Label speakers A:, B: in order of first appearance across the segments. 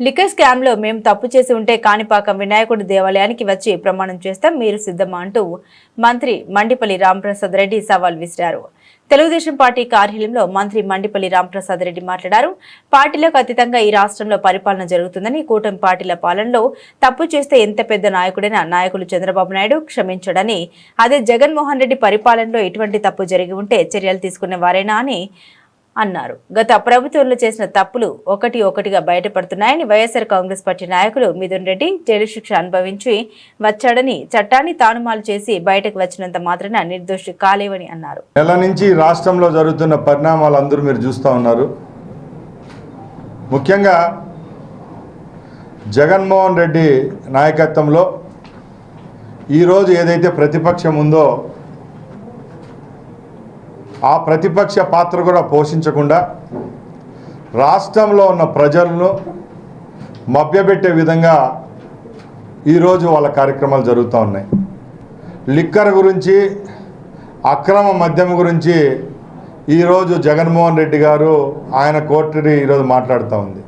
A: Liquor స్కామ్లో మేము తప్పు చేసి ఉంటే కాణిపాకం వినాయకుడి దేవాలయానికి వచ్చి ప్రమాణం చేస్తాం మీరు సిద్ధమా అంటూ మంత్రి మండిపల్లి రాంప్రసాద్ రెడ్డి సవాల్ విసిరారు. తెలుగుదేశం పార్టీ కార్యాలయంలో మంత్రి మండిపల్లి రాంప్రసాద్ రెడ్డి మాట్లాడారు. పార్టీలకు అతీతంగా ఈ రాష్ట్రంలో పరిపాలన జరుగుతుందని కూటమి పార్టీల పాలనలో తప్పు చేస్తే ఎంత పెద్ద నాయకుడైనా నాయకులు చంద్రబాబు నాయుడు క్షమించడని అదే జగన్మోహన్ రెడ్డి పరిపాలనలో ఎటువంటి తప్పు జరిగి ఉంటే చర్యలు తీసుకునే వారేనా అని అన్నారు. గత ప్రభుత్వంలో చేసిన తప్పులు ఒకటి ఒకటిగా బయటపడుతున్నాయని వైఎస్ఆర్ కాంగ్రెస్ పార్టీ నాయకులు మిథున్ రెడ్డి జైలు శిక్ష అనుభవించి వచ్చాడని చట్టాన్ని తానుమాలు చేసి బయటకు వచ్చినంత మాత్రాన నిర్దోషి కాలేవని అన్నారు.
B: నెల నుంచి రాష్ట్రంలో జరుగుతున్న పరిణామాలు అందరూ మీరు చూస్తూ ఉన్నారు. ముఖ్యంగా జగన్మోహన్ రెడ్డి నాయకత్వంలో ఈరోజు ఏదైతే ప్రతిపక్షం ఉందో ఆ ప్రతిపక్ష పాత్ర కూడా పోషించకుండా రాష్ట్రంలో ఉన్న ప్రజలను మభ్యపెట్టే విధంగా ఈరోజు వాళ్ళ కార్యక్రమాలు జరుగుతూ ఉన్నాయి. లిక్కర్ గురించి అక్రమ మద్యం గురించి ఈరోజు జగన్మోహన్ రెడ్డి గారు ఆయన కోర్టుని ఈరోజు మాట్లాడుతూ ఉంది.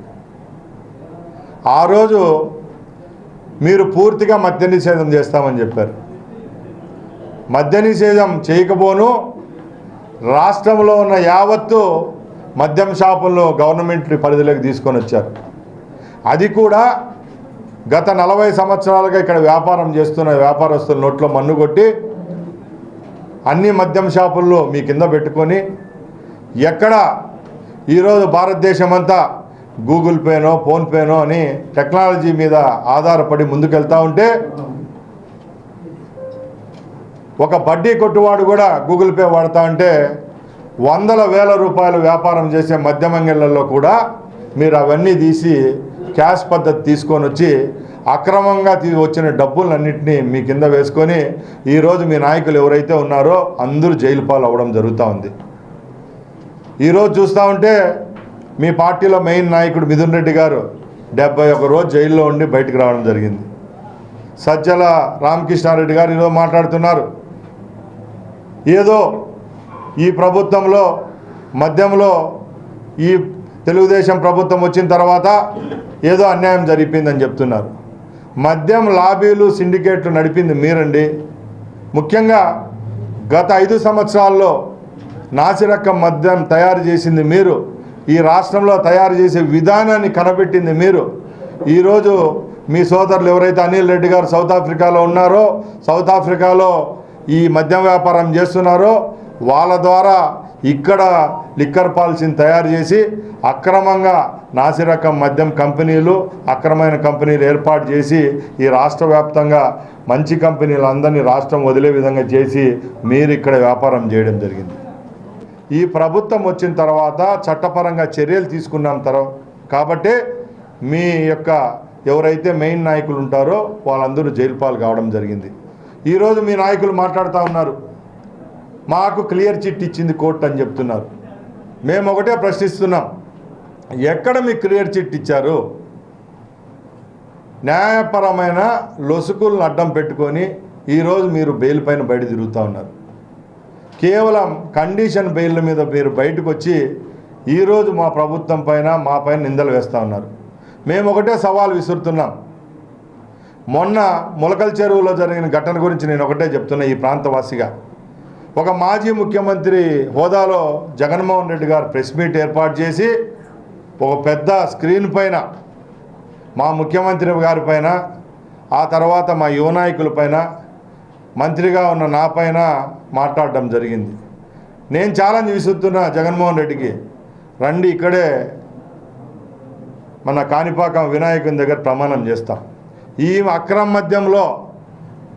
B: ఆ రోజు మీరు పూర్తిగా మద్య నిషేధం చేస్తామని చెప్పారు. మద్య నిషేధం చేయకపోను రాష్ట్రంలో ఉన్న యావత్తు మద్యం షాపులను గవర్నమెంట్ పరిధిలోకి తీసుకొని వచ్చారు. అది కూడా గత నలభై సంవత్సరాలుగా ఇక్కడ వ్యాపారం చేస్తున్న వ్యాపారస్తుల నోట్లో మన్ను కొట్టి అన్ని మద్యం షాపుల్లో మీ కింద పెట్టుకొని ఎక్కడ ఈరోజు భారతదేశం అంతా గూగుల్ పేనో ఫోన్పేనో అని టెక్నాలజీ మీద ఆధారపడి ముందుకెళ్తా ఉంటే ఒక బడ్డీ కొట్టువాడు కూడా గూగుల్ పే వాడుతా ఉంటే వందల వేల రూపాయలు వ్యాపారం చేసే మధ్యమంగిళ్ళలో కూడా మీరు అవన్నీ తీసి క్యాష్ పద్ధతి తీసుకొని వచ్చి అక్రమంగా తీ వచ్చిన డబ్బులన్నింటినీ మీ కింద వేసుకొని ఈరోజు మీ నాయకులు ఎవరైతే ఉన్నారో అందరూ జైలు పాలు అవ్వడం జరుగుతూ ఉంది. ఈరోజు చూస్తూ ఉంటే మీ పార్టీలో మెయిన్ నాయకుడు మిథున్ రెడ్డి గారు డెబ్బై ఒక రోజు జైల్లో ఉండి బయటకు రావడం జరిగింది. సజ్జల రామకృష్ణారెడ్డి గారు ఈరోజు మాట్లాడుతున్నారు. ఏదో ఈ ప్రభుత్వంలో మద్యంలో ఈ తెలుగుదేశం ప్రభుత్వం వచ్చిన తర్వాత ఏదో అన్యాయం జరిపిందని చెప్తున్నారు. మద్యం లాబీలు సిండికేట్లు నడిపింది మీరండి. ముఖ్యంగా గత ఐదు సంవత్సరాల్లో నాసిరకం మద్యం తయారు చేసింది మీరు ఈ రాష్ట్రంలో తయారు చేసే విధానాన్ని కనబెట్టింది మీరు. ఈరోజు మీ సోదరులు ఎవరైతే అనిల్ రెడ్డి గారు సౌత్ ఆఫ్రికాలో ఉన్నారో సౌత్ ఆఫ్రికాలో ఈ మద్యం వ్యాపారం చేస్తున్నారో వాళ్ళ ద్వారా ఇక్కడ లిక్కర్ పాలసీని తయారు చేసి అక్రమంగా నాసిరకం మద్యం కంపెనీలు అక్రమైన కంపెనీలు ఏర్పాటు చేసి ఈ రాష్ట్ర వ్యాప్తంగా మంచి కంపెనీలందరినీ రాష్ట్రం వదిలే విధంగా చేసి మీరు ఇక్కడ వ్యాపారం చేయడం జరిగింది. ఈ ప్రభుత్వం వచ్చిన తర్వాత చట్టపరంగా చర్యలు తీసుకున్నాం తర్వాత కాబట్టి మీ యొక్క ఎవరైతే మెయిన్ నాయకులు ఉంటారో వాళ్ళందరూ జైలు పాలు కావడం జరిగింది. ఈరోజు మీ నాయకులు మాట్లాడుతూ ఉన్నారు. మాకు క్లియర్ చిట్ ఇచ్చింది కోర్టు అని చెప్తున్నారు. మేము ఒకటే ప్రశ్నిస్తున్నాం. ఎక్కడ మీకు క్లియర్ చిట్ ఇచ్చారు? న్యాయపరమైన లొసుకులను అడ్డం పెట్టుకొని ఈరోజు మీరు బెయిల్ పైన బయట తిరుగుతూ ఉన్నారు. కేవలం కండిషన్ బెయిల్ మీద మీరు బయటకు వచ్చి ఈరోజు మా ప్రభుత్వం పైన మా పైన నిందలు వేస్తూ ఉన్నారు. మేము ఒకటే సవాల్ విసురుతున్నాం. మొన్న మొలకల చెరువులో జరిగిన ఘటన గురించి నేను ఒకటే చెప్తున్నా ఈ ప్రాంతవాసిగా. ఒక మాజీ ముఖ్యమంత్రి హోదాలో జగన్మోహన్ రెడ్డి గారు ప్రెస్ మీట్ ఏర్పాటు చేసి ఒక పెద్ద స్క్రీన్ పైన మా ముఖ్యమంత్రి గారి పైన ఆ తర్వాత మా యువ నాయకుల పైన మంత్రిగా ఉన్న నా పైన మాట్లాడడం జరిగింది. నేను ఛాలెంజ్ విసురుతున్నా జగన్మోహన్ రెడ్డికి రండి ఇక్కడే మన కాణిపాకం వినాయకుని దగ్గర ప్రమాణం చేస్తాం. ఈ అక్రమ మద్యంలో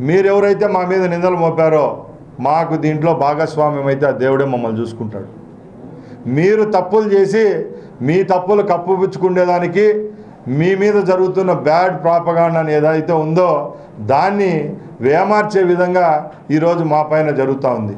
B: మీరెవరైతే మా మీద నిందలు మోపారో మాకు దీంట్లో భాగస్వామ్యం అయితే ఆ దేవుడే మమ్మల్ని చూసుకుంటాడు. మీరు తప్పులు చేసి మీ తప్పులు కప్పుపుచ్చుకునేదానికి మీ మీద జరుగుతున్న బ్యాడ్ ప్రాపగాండ్ అని ఏదైతే ఉందో దాన్ని వేమార్చే విధంగా ఈరోజు మా పైన జరుగుతూ ఉంది.